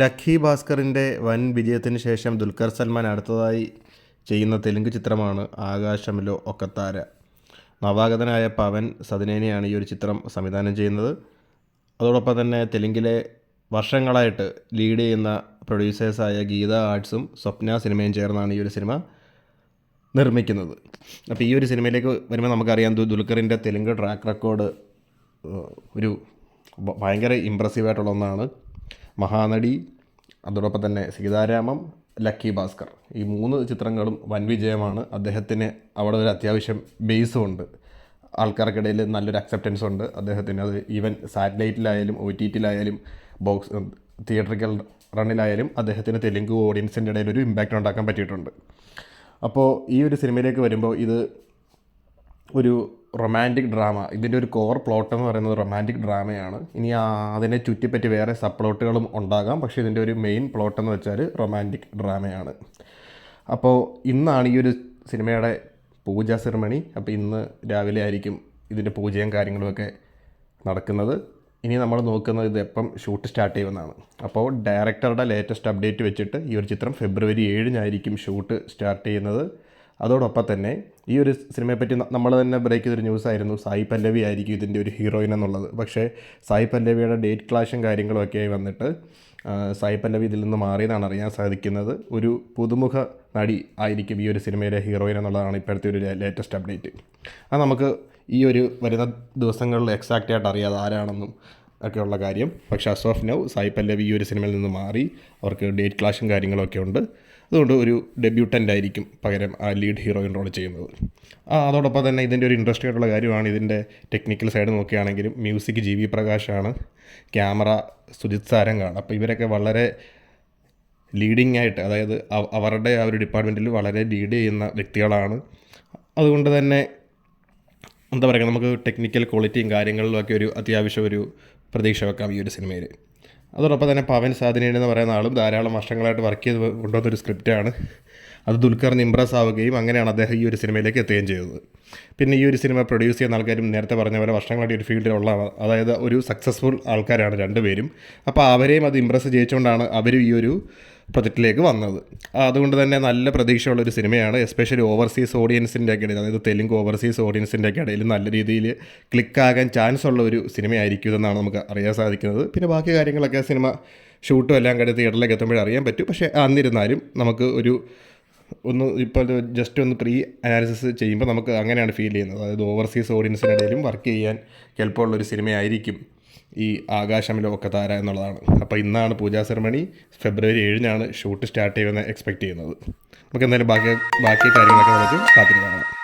Lucky ഭാസ്കറിന്റെ വൻ വിജയത്തിന് ശേഷം ദുൽഖർ സൽമാൻ അടുത്തതായി ചെയ്യുന്ന തെലുങ്ക് ചിത്രമാണ് ആകാശമിലോ ഒക്കത്താര. നവാഗതനായ പവൻ സതിനേനെയാണ് ഈ ഒരു ചിത്രം സംവിധാനം ചെയ്യുന്നത്. അതോടൊപ്പം തന്നെ തെലുങ്കിലെ വർഷങ്ങളായിട്ട് ലീഡ് ചെയ്യുന്ന പ്രൊഡ്യൂസേഴ്സായ ഗീത ആർട്സും സ്വപ്ന സിനിമയും ചേർന്നാണ് ഈ ഒരു സിനിമ നിർമ്മിക്കുന്നത്. അപ്പോൾ ഈ ഒരു സിനിമയിലേക്ക് വരുമ്പോൾ നമുക്കറിയാം ദുൽഖറിന്റെ തെലുങ്ക് ട്രാക്ക് റെക്കോർഡ് ഒരു ഭയങ്കര ഇമ്പ്രസീവായിട്ടുള്ള ഒന്നാണ്. മഹാനടി അതോടൊപ്പം തന്നെ സീതാരാമം ലക്കി ഭാസ്കർ. ഈ മൂന്ന് ചിത്രങ്ങളും വൻ വിജയമാണ്. അദ്ദേഹത്തിന് അവിടെ ഒരു അത്യാവശ്യം ബേസും ഉണ്ട്. ആൾക്കാർക്കിടയിൽ നല്ലൊരു അക്സെപ്റ്റൻസ് ഉണ്ട്. അദ്ദേഹത്തിന് അത് ഈവൻ സാറ്റലൈറ്റിലായാലും ഒ ടി ടിയിലായാലും ബോക്സ് തിയേറ്ററിക്കൽ റണ്ണിലായാലും അദ്ദേഹത്തിന് തെലുങ്ക് ഓഡിയൻസിന്റെ ഇടയിൽ ഒരു ഇമ്പാക്റ്റ് ഉണ്ടാക്കാൻ പറ്റിയിട്ടുണ്ട്. അപ്പോൾ ഈ ഒരു സിനിമയിലേക്ക് വരുമ്പോൾ ഇത് ഒരു റൊമാന്റിക് ഡ്രാമ ഇതിന്റെ ഒരു കോർ പ്ലോട്ട് എന്ന് പറയുന്നത് റൊമാന്റിക് ഡ്രാമയാണ് ഇനി അതിനെ ചുറ്റിപ്പറ്റി വേറെ സബ് പ്ലോട്ടുകളും ഉണ്ടാകാം. പക്ഷേ ഇതിന്റെ ഒരു മെയിൻ പ്ലോട്ട് എന്ന് വെച്ചാൽ റൊമാന്റിക് ഡ്രാമയാണ് അപ്പോൾ ഇന്നാണ് ഈ ഒരു സിനിമയുടെ പൂജാ സെറമണി. അപ്പോൾ ഇന്ന് രാവിലെ ആയിരിക്കും ഇതിന്റെ പൂജയും കാര്യങ്ങളുമൊക്കെ നടക്കുന്നത്. ഇനി നമ്മൾ നോക്കുന്നത് ഇത് എപ്പം ഷൂട്ട് സ്റ്റാർട്ട് ചെയ്യുമെന്നാണ്. അപ്പോൾ ഡയറക്ടറുടെ ലേറ്റസ്റ്റ് അപ്ഡേറ്റ് വെച്ചിട്ട് ഈ ഒരു ചിത്രം ഫെബ്രുവരി ഏഴിനായിരിക്കും ഷൂട്ട് സ്റ്റാർട്ട് ചെയ്യുന്നത്. അതോടൊപ്പം തന്നെ ഈ ഒരു സിനിമയെപ്പറ്റി നമ്മൾ തന്നെ ബ്രേക്ക് ചെയ്തൊരു ന്യൂസ് ആയിരുന്നു സായി പല്ലവി ആയിരിക്കും ഇതിന്റെ ഒരു ഹീറോയിൻ എന്നുള്ളത്. പക്ഷേ സായി പല്ലവിയുടെ ഡേറ്റ് ക്ലാഷും കാര്യങ്ങളും ഒക്കെയായി ആയി വന്നിട്ട് സായി പല്ലവി ഇതിൽ നിന്ന് മാറിയെന്നാണ് അറിയാൻ സാധിക്കുന്നത്. ഒരു പുതുമുഖ നടി ആയിരിക്കും ഈ ഒരു സിനിമയിലെ ഹീറോയിൻ എന്നുള്ളതാണ് ഇപ്പോഴത്തെ ഒരു ലേറ്റസ്റ്റ് അപ്ഡേറ്റ്. അത് നമുക്ക് ഈ ഒരു വരുന്ന ദിവസങ്ങളിൽ എക്സാക്റ്റ് ആയിട്ട് അറിയാതെ ആരാണെന്നും. ഒക്കെയുള്ള കാര്യം. പക്ഷെ as of now Sai Pallavi ഈ ഒരു സിനിമയിൽ നിന്ന് മാറി. അവർക്ക് ഡേറ്റ് ക്ലാഷും കാര്യങ്ങളൊക്കെ ഉണ്ട്. അതുകൊണ്ട് ഒരു ഡെബ്യൂട്ടന്റ് ആയിരിക്കും പകരം ആ ലീഡ് ഹീറോയിൻ റോൾ ചെയ്യുന്നത്. അതോടൊപ്പം തന്നെ ഇതിന്റെ ഒരു ഇൻട്രസ്റ്റിംഗ് ആയിട്ടുള്ള കാര്യമാണ്. ഇതിന്റെ ടെക്നിക്കൽ സൈഡ് നോക്കുകയാണെങ്കിലും മ്യൂസിക് ജി വി പ്രകാശാണ് ക്യാമറ സുജിത് സാരംഗാണ്. അപ്പോൾ ഇവരൊക്കെ വളരെ ലീഡിങ് ആയിട്ട് അതായത് അവരുടെ ആ ഒരു ഡിപ്പാർട്ട്മെന്റിൽ വളരെ ലീഡ് ചെയ്യുന്ന വ്യക്തികളാണ്. അതുകൊണ്ട് തന്നെ എന്താ പറയുക നമുക്ക് ടെക്നിക്കൽ ക്വാളിറ്റിയും കാര്യങ്ങളിലും ഒക്കെ ഒരു അത്യാവശ്യം ഒരു പ്രതീക്ഷ വെക്കാം ഈ ഒരു സിനിമയിൽ അതോടൊപ്പം തന്നെ പവൻ സാധനീൻ എന്ന് പറയുന്ന ആളും ധാരാളം വർഷങ്ങളായിട്ട് വർക്ക് ചെയ്ത് കൊണ്ടുവന്നൊരു സ്ക്രിപ്റ്റാണ് അത് ദുൽഖറിന് ഇമ്പ്രസ് ആവുകയും അങ്ങനെയാണ് അദ്ദേഹം ഈ ഒരു സിനിമയിലേക്ക് എത്തുകയും ചെയ്തത്. പിന്നെ ഈ ഒരു സിനിമ പ്രൊഡ്യൂസ് ചെയ്യുന്ന ആൾക്കാരും നേരത്തെ പറഞ്ഞ പോലെ വർഷങ്ങളായിട്ട് ഒരു ഫീൽഡിലുള്ള അതായത് ഒരു സക്സസ്ഫുൾ ആൾക്കാരാണ് രണ്ടുപേരും അപ്പോൾ അവരെയും അത് ഇമ്പ്രസ് ചെയ്യിച്ചുകൊണ്ടാണ് അവരും ഈ ഒരു പ്രൊജക്റ്റിലേക്ക് വന്നത്. അതുകൊണ്ട് തന്നെ നല്ല പ്രതീക്ഷയുള്ള ഒരു സിനിമയാണ്. എസ്പെഷ്യലി ഓവർസീസ് ഓഡിയൻസിന്റെ ഒക്കെ ഇടയിൽ അതായത് തെലുങ്ക് ഓവർസീസ് ഓഡിയൻസിന്റെ ഒക്കെ ഇടയിൽ നല്ല രീതിയിൽ ക്ലിക്കാകാൻ ചാൻസ് ഉള്ള ഒരു സിനിമയായിരിക്കും ഇതെന്നാണ് നമുക്ക് അറിയാൻ സാധിക്കുന്നത്. പിന്നെ ബാക്കി കാര്യങ്ങളൊക്കെ സിനിമ ഷൂട്ടും എല്ലാം കഴിഞ്ഞ് തിയേറ്ററിലേക്ക് എത്തുമ്പോഴേ അറിയാൻ പറ്റും. പക്ഷേ അന്നിരുന്നാലും നമുക്ക് ഒരു ഒന്ന് ഇപ്പോൾ ജസ്റ്റ് ഒന്ന് പ്രീ അനാലിസിസ് ചെയ്യുമ്പോൾ നമുക്ക് അങ്ങനെയാണ് ഫീൽ ചെയ്യുന്നത്. അതായത് ഓവർസീസ് ഓഡിയൻസിനിടയിലും വർക്ക് ചെയ്യാൻ ചിലപ്പോഴുള്ളൊരു സിനിമയായിരിക്കും ഈ ആകാശമിലെ താര എന്നുള്ളതാണ്. അപ്പോൾ ഇന്നാണ് പൂജാ സെറമണി. ഫെബ്രുവരി ഏഴിനാണ് ഷൂട്ട് സ്റ്റാർട്ട് ചെയ്യുമെന്ന് എക്സ്പെക്റ്റ് ചെയ്യുന്നത്. നമുക്ക് എന്തായാലും ബാക്കി ബാക്കി കാര്യങ്ങളൊക്കെ നമുക്ക് കാത്തിരിക്കണം